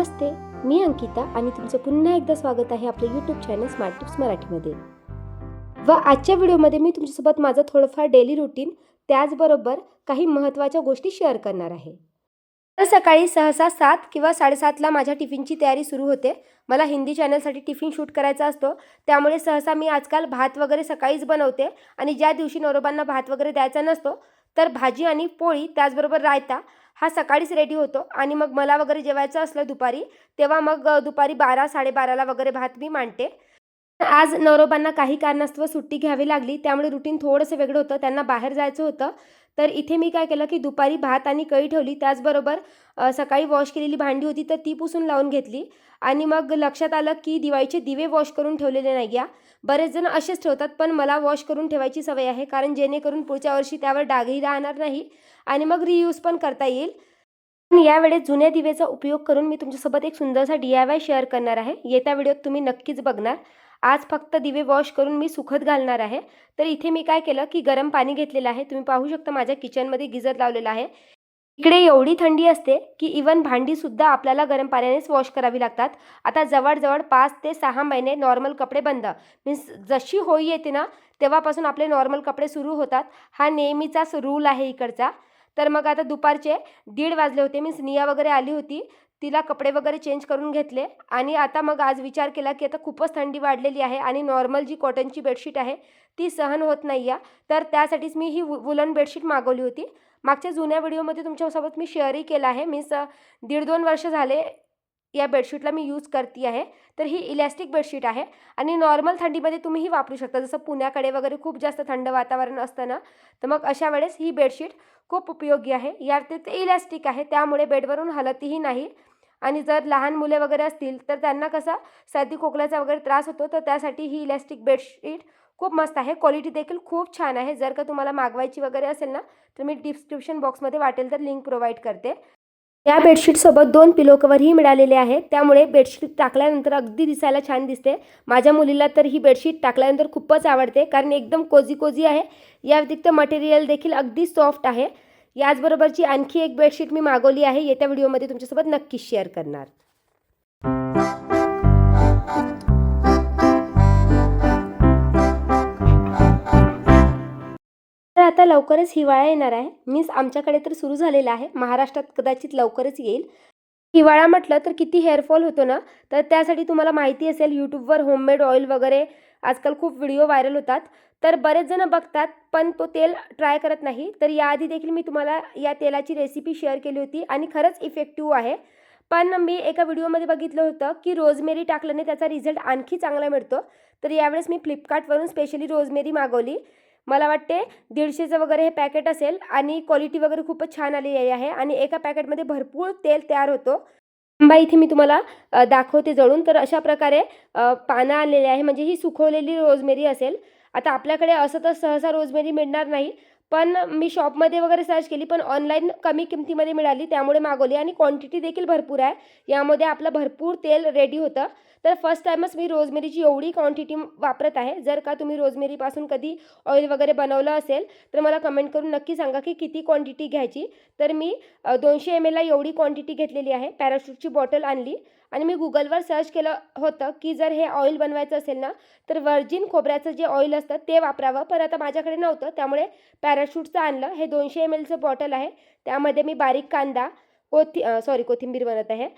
नमस्ते मी अंकिता आणि तुमचं पुन्हा एकदा स्वागत आहे आपल्या यूट्यूब चॅनल स्मार्ट टिप्स मराठीमध्ये. व आजच्या व्हिडिओमध्ये मी तुमच्यासोबत माझं थोडंफार डेली रुटीन त्याचबरोबर काही महत्त्वाच्या गोष्टी शेअर करणार आहे. तर सकाळी सहसा सात किंवा साडेसातला माझ्या टिफिनची तयारी सुरू होते. मला हिंदी चॅनलसाठी टिफिन शूट करायचा असतो. त्यामुळे सहसा मी आजकाल भात वगैरे सकाळीच बनवते आणि ज्या दिवशी नवरोबांना भात वगैरे द्यायचा नसतो तर भाजी आणि पोळी त्याचबरोबर रायता हा सकाळीच रेडी होतो. आणि मग मला वगैरे जेवायचं असलं दुपारी तेव्हा मग दुपारी बारा साडेबाराला वगैरे भात मी मांडते. आज नवरोबांना काही कारणास्तव सुट्टी घ्यावी लागली त्यामुळे रुटीन थोडंसं वेगळं होतं. त्यांना बाहेर जायचं होतं. तर इथे मी काय केलं की दुपारी भात आणि कढी ठेवली. त्याचबरोबर सकाळी वॉश केलेली भांडी होती तर ती पुसून लावून घेतली. आणि मग लक्षात आलं की दिवाळीचे दिवे वॉश करून ठेवलेले नाही या. बरेच जण असेच ठेवतात पण मला वॉश करून ठेवायची सवय आहे. कारण जेणेकरून पुढच्या वर्षी त्यावर डागही राहणार नाही आणि मग रियूज पण करता येईल. यावेळेस जुन्या दिवेचा उपयोग करून मी तुमच्यासोबत एक सुंदरसा डी आय वाय शेअर करणार आहे. येत्या व्हिडिओत तुम्ही नक्कीच बघणार. आज फक्त दिवे वॉश करून मी सुखत घालणार आहे. तर इथे मी काय केलं की गरम पाणी घेतलेलं आहे. तुम्ही पाहू शकता माझ्या किचनमध्ये गिजर लावलेला आहे. इकडे एवढी थंडी असते की इवन भांडीसुद्धा आपल्याला गरम पाण्यानेच वॉश करावी लागतात. आता जवळजवळ पाच ते सहा महिने नॉर्मल कपडे बंद. मीन्स जशी होई येते ना तेव्हापासून आपले नॉर्मल कपडे सुरू होतात. हा नेहमीचाच रूल आहे इकडचा. तर मग आता दुपारचे दीड वाजले होते. मीन्स निया वगैरे आली होती. तिला कपडे वगैरे चेंज करून घेतले. आणि आता मग आज विचार केला की आता खूपच थंडी वाढलेली आहे आणि नॉर्मल जी कॉटनची बेडशीट आहे ती सहन होत नाही आहे. तर त्यासाठीच मी ही वुलन बेडशीट मागवली होती. मागच्या जुन्या व्हिडिओमध्ये तुमच्यासोबत मी शेअरही केला आहे. मीन्स दीड दोन वर्ष झाले या बेडशीटला मी यूज करते आहे. तर ही इलॅस्टिक बेडशीट आहे आणि नॉर्मल थंडीमध्ये तुम्हीही वापरू शकता. जसं पुण्याकडे वगैरे खूप जास्त थंड वातावरण असतं ना तर मग अशा वेळेस ही बेडशीट खूप उपयोगी आहे. यात ते इलॅस्टिक आहे त्यामुळे बेडवरून हलतही नाही. आणि जर लहान मुले वगैरे असतील तर त्यांना कसा सर्दी खोकल्याचा वगैरे त्रास होतो तर त्यासाठी ही इलॅस्टिक बेडशीट खूप मस्त आहे. क्वालिटी देखील खूप छान आहे. जर का तुम्हाला मागवायची वगैरे असेल ना तर मी डिस्क्रिप्शन बॉक्समध्ये वाटेल तर लिंक प्रोव्हाइड करते. या बेडशीटसोबत दोन पिलो कवरही मिळालेले आहेत. त्यामुळे बेडशीट टाकल्यानंतर अगदी दिसायला छान दिसते. माझ्या मुलीला तर ही बेडशीट टाकल्यानंतर खूपच आवडते कारण एकदम कोजी कोजी आहे. या व्यतिरिक्त मटेरियल देखील अगदी सॉफ्ट आहे. याचबरोबरची आणखी एक बेडशीट मी मागवली आहे. येत्या व्हिडिओमध्ये तुमच्यासोबत नक्कीच शेअर करणार. आता लवकरच हिवाळा येणार आहे. मीन्स आमच्याकडे तर सुरू झालेला आहे. महाराष्ट्रात कदाचित लवकरच येईल. हिवाळा म्हटलं तर किती हेअरफॉल होतो ना? तर त्यासाठी तुम्हाला माहिती असेल यूट्यूबवर होममेड ऑइल वगैरे आजकाल खूप व्हिडिओ व्हायरल होतात. तर बरेच जण बघतात पण तो तेल ट्राय करत नाही. तर याआधी देखील मी तुम्हाला या तेलाची रेसिपी शेअर केली होती आणि खरंच इफेक्टिव्ह आहे. पण मी एका व्हिडिओमध्ये बघितलं होतं की रोजमेरी टाकल्याने त्याचा रिझल्ट आणखी चांगला मिळतो. तर यावेळेस मी फ्लिपकार्टवरून स्पेशली रोजमेरी मागवली. मला वाटते दीडशेचं वगैरे हे पॅकेट असेल आणि क्वालिटी वगैरे खूपच छान आलेली आहे आणि एका पॅकेटमध्ये भरपूर तेल तयार होतो. आंबा इथे मी तुम्हाला दाखवते जळून. तर अशा प्रकारे पानं आलेले आहे. म्हणजे ही सुकवलेली रोजमेरी असेल. आता आपल्याकडे असं तर सहसा रोजमेरी मिळणार नाही. पण मी शॉपमध्ये वगैरे सर्च केली पण ऑनलाईन कमी किमतीमध्ये मिळाली. त्यामुळे मागवली. आणि क्वांटिटी देखील भरपूर आहे. यामध्ये आपलं भरपूर तेल रेडी होतं. तर फर्स्ट टाईमच मी रोजमेरीची एवढी क्वांटिटी वापरत आहे. जर का तुम्ही रोजमेरीपासून कधी ऑइल वगैरे बनवलं असेल तर मला कमेंट करून नक्की सांगा की किती क्वांटिटी घ्यायची. तर मी दोनशे एम एलला एवढी क्वांटिटी घेतलेली आहे. पॅराशूटची बॉटल आणली. आणि मी गुगलवर सर्च केलं होतं की जर हे ऑइल बनवायचं असेल ना तर व्हर्जिन खोबऱ्याचं जे ऑइल असतं ते वापरावं. पण आता माझ्याकडे नव्हतं. त्यामुळे पॅराशूटचं आणलं. हे दोनशे एम एलचं बॉटल आहे. त्यामध्ये मी बारीक कांदा कोथी सॉरी कोथिंबीर बनत आहे.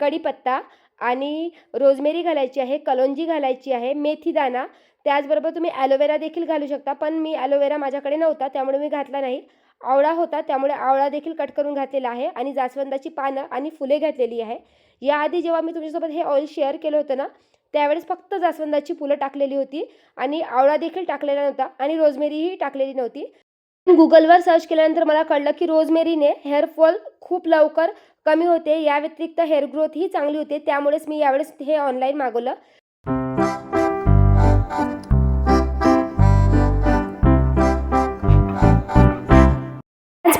कढीपत्ता आणि रोजमेरी घालायची आहे कलोंजी घालायची आहे मेथीदाना त्याचबरोबर तुम्ही ॲलोवेरा देखील घालू शकता पण मी ॲलोवेरा माझ्याकडे नव्हता त्यामुळे मी घातला नाही. आवळा होता त्यामुळे आवळा देखील कट करून घातलेला आहे आणि जास्वंदाची पानं आणि फुले घातलेली आहे. याआधी जेव्हा मी तुमच्यासोबत हे ऑइल शेअर केलं होतं ना त्यावेळेस फक्त जास्वंदाची फुलं टाकलेली होती आणि आवळा देखील टाकलेला नव्हता आणि रोजमेरीही टाकलेली नव्हती. गुगलवर सर्च केल्यानंतर मला कळलं की रोजमेरीने हेअरफॉल खूप लवकर कमी होते. या व्यतिरिक्त हेअर ग्रोथ ही चांगली होते. त्यामुळेच मी यावेळेस हे ऑनलाईन मागवलं.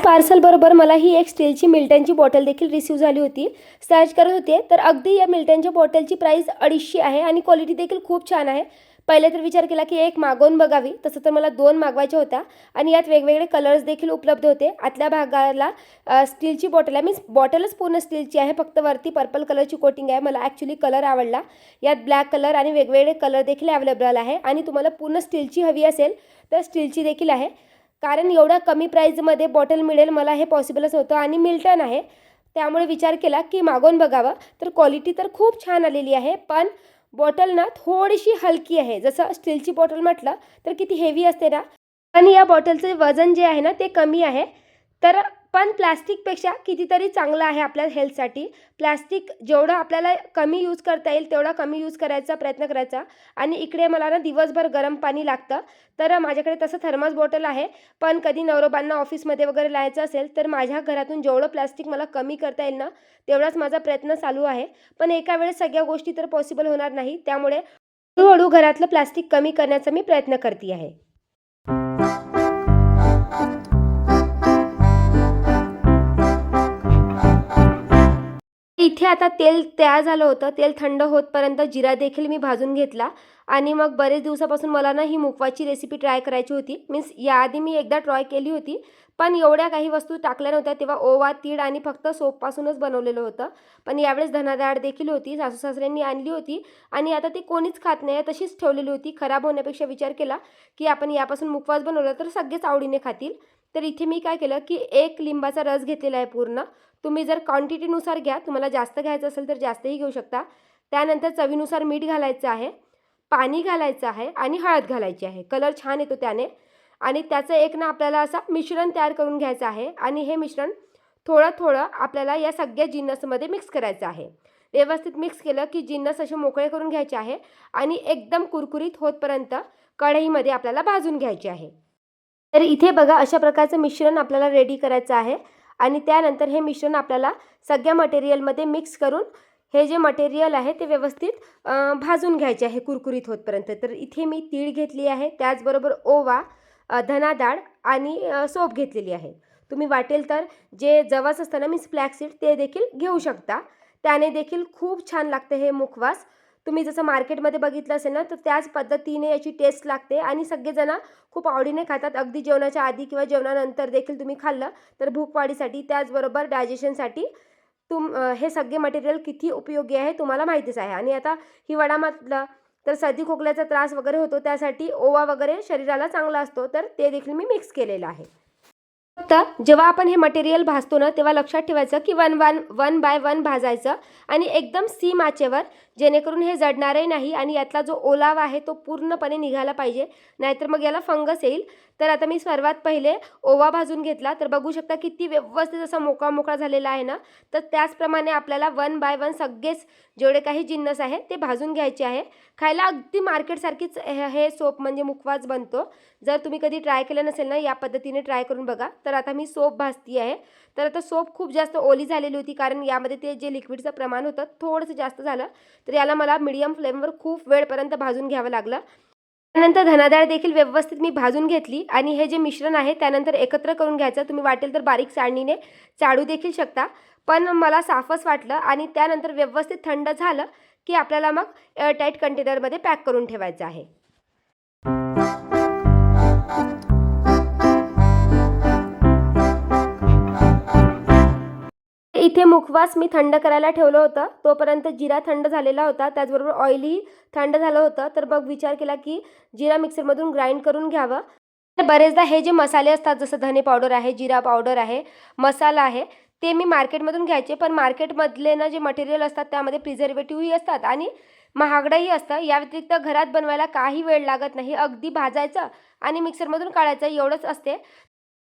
पार्सल बरोबर मला ही एक स्टीलची मिल्टनची बॉटल देखील रिसीव झाली होती. सर्च करत होते. तर अगदी या मिल्टनच्या बॉटलची प्राईस अडीचशे आहे आणि क्वालिटी देखील खूप छान आहे. पहिले तर विचार केला की एक मागवून बघावी. तसं तर मला दोन मागवायच्या होत्या. आणि यात वेगवेगळे कलर्स देखील उपलब्ध होते. आतल्या भागाला स्टीलची बॉटल आहे. मीन्स बॉटलच पूर्ण स्टीलची आहे. फक्त वरती पर्पल कलरची कोटिंग आहे. मला ॲक्च्युली कलर आवडला. यात ब्लॅक कलर आणि वेगवेगळे कलर देखील अवेलेबल आहे. आणि तुम्हाला पूर्ण स्टीलची हवी असेल तर स्टीलची देखील आहे. कारण एवढ्या कमी प्राईजमध्ये बॉटल मिळेल मला हे पॉसिबलच नव्हतं. आणि मिल्टन आहे. त्यामुळे विचार केला की मागवून बघावं. तर क्वालिटी तर खूप छान आलेली आहे. पण बॉटल ना थोडीशी हलकी आहे. जसं स्टीलची बॉटल म्हटलं तर किती हेवी असते ना? आणि या बॉटलचं वजन जे आहे ना ते कमी आहे. तर पण प्लॅस्टिकपेक्षा कितीतरी चांगलं आहे आपल्या हेल्थसाठी. प्लॅस्टिक जेवढं आपल्याला कमी यूज करता येईल तेवढा कमी यूज करायचा प्रयत्न करायचा. आणि इकडे मला ना दिवसभर गरम पाणी लागतं. तर माझ्याकडे तसं थर्मस बॉटल आहे. पण कधी नवरोबांना ऑफिसमध्ये वगैरे लावायचं असेल तर माझ्या घरातून जेवढं प्लॅस्टिक मला कमी करता येईल ना तेवढाच माझा प्रयत्न चालू आहे. पण एका वेळेस सगळ्या गोष्टी तर पॉसिबल होणार नाही. त्यामुळे हळूहळू घरातलं प्लॅस्टिक कमी करण्याचा मी प्रयत्न करते आहे. आता तेल तयार झालं होतं. तेल थंड होतपर्यंत जिरा देखील मी भाजून घेतला. आणि मग बरेच दिवसापासून मला ना ही मुकवाची रेसिपी ट्राय करायची होती. मीन्स याआधी मी एकदा ट्राय केली होती. पण एवढ्या काही वस्तू टाकल्या नव्हत्या. तेव्हा ओवा तीळ आणि फक्त सोपपासूनच बनवलेलं होतं. पण यावेळेस धनादाळ देखील होती. सासू सासऱ्यांनी आणली होती. आणि आता ती कोणीच खात नाही. तशीच ठेवलेली होती. खराब होण्यापेक्षा विचार केला की आपण यापासून मुखवास बनवलं तर सगळेच आवडीने खातील. तर इथे मी काय केलं की एक लिंबाचा रस घेतलेला आहे पूर्ण. तुम्ही जर क्वांटिटीनुसार घ्या तुम्हाला जास्त घ्यायचं असेल तर जास्तही घेऊ शकता. त्यानंतर चवीनुसार मीठ घालायचं आहे पाणी घालायचं आहे आणि हळद घालायची आहे. कलर छान येतो त्याने. आणि त्याचं एक ना आपल्याला असं मिश्रण तयार करून घ्यायचं आहे आणि हे मिश्रण थोडं थोडं आपल्याला या सगळ्या जिन्नसमध्ये मिक्स करायचं आहे. व्यवस्थित मिक्स केलं की जिन्नस असे मोकळे करून घ्यायचे आहे आणि एकदम कुरकुरीत होतपर्यंत कढईमध्ये आपल्याला भाजून घ्यायचे आहे. तर इथे बघा अशा प्रकारचं मिश्रण आपल्याला रेडी करायचं आहे. आणि त्यानंतर हे मिश्रण आपल्याला सगळ्या मटेरियलमध्ये मिक्स करून हे जे मटेरियल आहे ते व्यवस्थित भाजून घ्यायचे आहे कुरकुरीत होतपर्यंत. तर इथे मी तीळ घेतली आहे त्याचबरोबर ओवा धना डाळ आणि सोप घेतलेली आहे. तुम्ही वाटेल तर जे जवस असतं ना मीन्स फ्लॅक्सीड ते देखील घेऊ शकता. त्याने देखील खूप छान लागते हे मुखवास. तुम्ही जसं मार्केटमध्ये बघितलं असेल ना तर त्याच पद्धतीने याची टेस्ट लागते आणि सगळेजण खूप आवडीने खातात. अगदी जेवणाच्या आधी किंवा जेवणानंतर देखील तुम्ही खाल्लं तर भूकवाढीसाठी त्याचबरोबर डायजेशनसाठी तुम हे सगळे मटेरियल किती उपयोगी आहे तुम्हाला माहितीच आहे. आणि आता हिवाळ्यामधलं तर सर्दी खोकल्याचा त्रास वगैरे होतो त्यासाठी ओवा वगैरे शरीराला चांगला असतो तर ते देखील मी मिक्स केलेलं आहे. फक्त जेव्हा आपण हे मटेरियल भाजतो ना तेव्हा लक्षात ठेवायचं की one one one by one भाजायचं आणि एकदम सी माचेवर जेणेकरून हे जडणारही नाही आणि यातला जो ओलावा आहे तो पूर्णपणे निघाला पाहिजे. नाहीतर मग याला फंगस येईल. तर आता मी सर्वात पहिले ओवा भाजून घेतला. तर बघू शकता किती व्यवस्थित असा मोकळा मोकळा झालेला आहे ना. तर त्याचप्रमाणे आपल्याला वन बाय वन सगळेच जेवढे काही जिन्नस आहे ते भाजून घ्यायचे आहे. खायला अगदी मार्केटसारखीच हे हे सोप म्हणजे मुखवाच बनतो. जर तुम्ही कधी ट्राय केलं नसेल ना या पद्धतीने ट्राय करून बघा. तर आता मी सोप भाजती आहे तर आता सोप खूप जास्त ओली झालेली होती कारण यामध्ये ते जे लिक्विडचं प्रमाण होतं थोडंसं जास्त झालं. तर याला मला मिडियम फ्लेमवर खूप वेळपर्यंत भाजून घ्यावं लागलं. त्यानंतर धनादाळ देखील व्यवस्थित मी भाजून घेतली आणि हे जे मिश्रण आहे त्यानंतर एकत्र करून घ्यायचं. तुम्ही वाटेल तर बारीक चाळणीने चाळू देखील शकता. पण मला साफच वाटलं आणि त्यानंतर व्यवस्थित थंड झालं की आपल्याला मग एअरटाईट कंटेनरमध्ये पॅक करून ठेवायचं आहे. मुखवास मी थंड करायला ठेवलं होतं. तोपर्यंत जिरा थंड झालेला होता. त्याचबरोबर ऑइली थंड झालं होतं. तर मग विचार केला की जिरा मिक्सरमधून ग्राइंड करून घ्यावं. तर बरेचदा हे जे मसाले असतात जसं धने पावडर आहे जिरा पावडर आहे मसाला आहे ते मी मार्केटमधून घ्यायचे. पण मार्केटमधले ना जे मटेरियल असतात त्यामध्ये प्रिझर्वेटिव्हही असतात आणि महागडंही असतं. या व्यतिरिक्त घरात बनवायला काही वेळ लागत नाही. अगदी भाजायचं आणि मिक्सरमधून काढायचं एवढंच असते.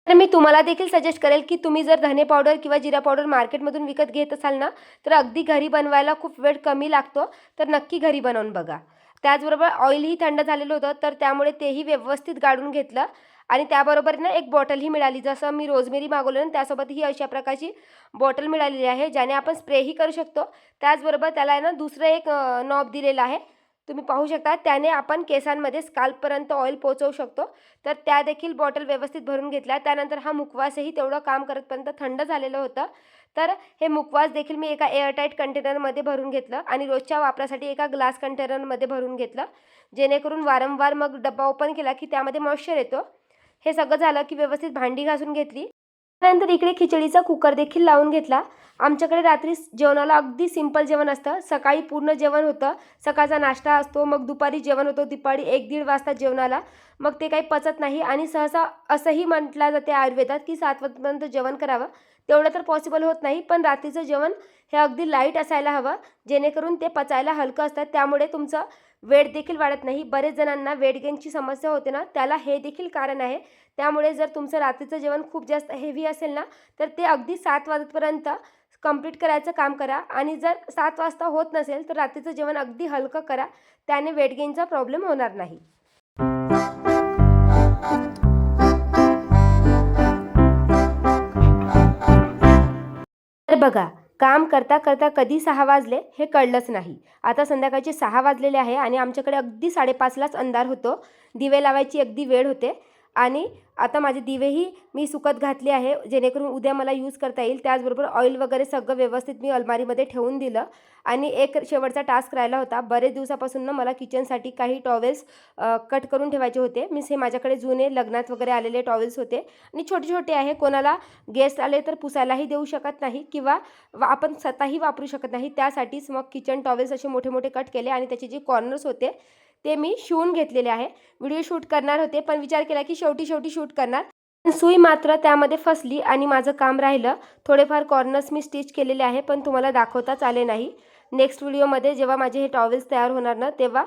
तर मी तुम्हाला देखील सजेस्ट करेल की तुम्ही जर धने पावडर किंवा जिरा पावडर मार्केटमधून विकत घेत असाल ना तर अगदी घरी बनवायला खूप वेळ कमी लागतो. तर नक्की घरी बनवून बघा. त्याचबरोबर ऑइलही थंड झालेलं होतं तर त्यामुळे तेही व्यवस्थित गाळून घेतलं. आणि त्याबरोबर ना एक बॉटलही मिळाली जसं मी रोजमेरी मागवलं ना त्यासोबत ही अशा प्रकारची बॉटल मिळालेली आहे ज्याने आपण स्प्रेही करू शकतो. त्याचबरोबर त्याला आहे ना दुसरं एक नॉब दिलेलं आहे. तुम्ही पाहू शकता त्याने आपण केसांमध्ये स्काल्पपर्यंत ऑइल पोचवू शकतो. तर त्या देखील बॉटल व्यवस्थित भरून घेतल्या. त्यानंतर हा मुखवासही तेवढं काम करतपर्यंत थंड झालेलं होतं. तर हे मुखवास देखील मी एका एअरटाईट कंटेनरमध्ये भरून घेतलं आणि रोजच्या वापरासाठी एका ग्लास कंटेनरमध्ये भरून घेतलं. जेणेकरून वारंवार मग डब्बा ओपन केला की त्यामध्ये मॉइश्चर येतो. हे सगळं झालं की व्यवस्थित भांडी घासून घेतली. त्यानंतर इकडे खिचडीचा कुकर देखील लावून घेतला. आमच्याकडे रात्री जेवणाला अगदी सिंपल जेवण असतं. सकाळी पूर्ण जेवण होतं. सकाळचा नाश्ता असतो मग दुपारी जेवण होतं दुपारी एक दीड वाजता जेवणाला. मग ते काही पचत नाही आणि सहसा असंही म्हटलं जाते आयुर्वेदात की सात वाजपर्यंत जेवण करावं. तेवढं तर पॉसिबल होत नाही पण रात्रीचं जेवण हे अगदी लाइट असायला हवं. जेणेकरून ते पचायला हलकं असतं. त्यामुळे तुमचं वेट देखील वाढत नाही. बरेच जणांना वेट गेनची समस्या होते ना त्याला हे देखील कारण आहे. त्यामुळे जर तुमचं रात्रीचं जेवण खूप जास्त हेवी असेल ना तर ते अगदी सात वाजेपर्यंत कंप्लीट करायचं काम करा. आणि जर सात वाजता होत नसेल तर रात्रीचं जेवण अगदी हलकं करा. त्याने वेट गेनचा प्रॉब्लेम होणार नाही. तर बघा काम करता करता कधी सहा वाजले हे कळलंच नाही. आता संध्याकाळचे सहा वाजलेले आहे आणि आमच्याकडे अगदी साडेपाचलाच अंधार होतो. दिवे लावायची अगदी वेळ होते. आणि आता माझे दिवेही मी सुकत घातले आहे जेणेकरून उद्या मला यूज करता येईल. त्याचबरोबर ऑइल वगैरे सगळं व्यवस्थित मी अलमारीमध्ये ठेवून दिलं. आणि एक शेवटचा टास्क राहिला होता. बरेच दिवसापासून ना मला किचनसाठी काही टॉवेल्स कट करून ठेवायचे होते. मीन्स हे माझ्याकडे जुने लग्नात वगैरे आलेले टॉवेल्स होते. आणि छोटे छोटे आहे. कोणाला गेस्ट आले तर पुसायलाही देऊ शकत नाही किंवा आपण स्वतःही वापरू शकत नाही. त्यासाठीच मग किचन टॉवेल्स असे मोठे मोठे कट केले आणि त्याचे जे कॉर्नर्स होते ते मी शिवून घेतलेले आहे. व्हिडिओ शूट करणार होते पण विचार केला की शेवटी शेवटी शूट करणार. पण सुई मात्र त्यामध्ये फसली आणि माझं काम राहिलं. थोडेफार कॉर्नर्स मी स्टिच केलेले आहे पण तुम्हाला दाखवताच आले नाही. नेक्स्ट व्हिडिओमध्ये जेव्हा माझे हे टॉवेल्स तयार होणार ना तेव्हा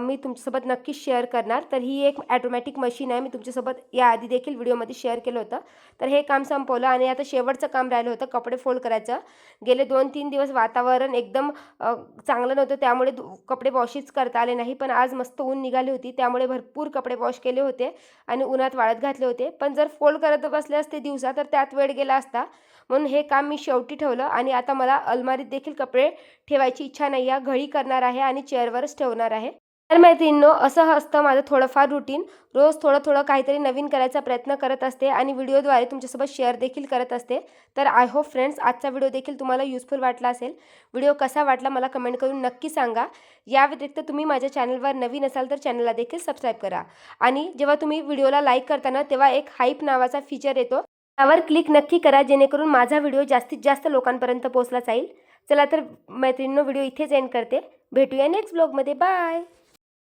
मी तुमच्यासोबत नक्कीच शेअर करणार. तर ही एक ॲटोमॅटिक मशीन आहे. मी तुमच्यासोबत याआधी देखील व्हिडिओमध्ये शेअर केलं होतं. तर हे काम संपवलं आणि आता शेवटचं काम राहिलं होतं कपडे फोल्ड करायचं. गेले दोन तीन दिवस वातावरण एकदम चांगलं नव्हतं. त्यामुळे कपडे वॉशच करता आले नाही. पण आज मस्त ऊन निघाली होती. त्यामुळे भरपूर कपडे वॉश केले होते आणि उन्हात वाळत घातले होते. पण जर फोल्ड करत बसले असते दिवसा तर त्यात वेळ गेला असता. म्हणून हे काम मी शेवटी ठेवलं आणि आता मला अलमारीत देखील कपडे ठेवायची इच्छा नाही आहे घळी करणार आहे आणि चेअरवरच ठेवणार आहे. तर मैत्रिणींनो असं असतं माझं थोडंफार रुटीन रोज थोडं थोडं काहीतरी नवीन करायचा प्रयत्न करत असते आणि व्हिडिओद्वारे तुमच्यासोबत शेअर देखील करत असते. तर आय होप फ्रेंड्स आजचा व्हिडिओ देखील तुम्हाला युजफुल वाटला असेल. व्हिडिओ कसा वाटला मला कमेंट करून नक्की सांगा. या व्यतिरिक्त तुम्ही माझ्या चॅनलवर नवीन असाल तर चॅनलला देखील सबस्क्राईब करा. आणि जेव्हा तुम्ही व्हिडिओला लाईक करताना तेव्हा एक हाईप नावाचा फीचर येतो. त्यावर क्लिक नक्की करा जेणेकरून माझा व्हिडिओ जास्तीत जास्त लोकांपर्यंत पोहोचला जाईल. चला तर मैत्रिणींनो व्हिडिओ इथेच एंड करते. भेटूया नेक्स्ट ब्लॉगमध्ये बाय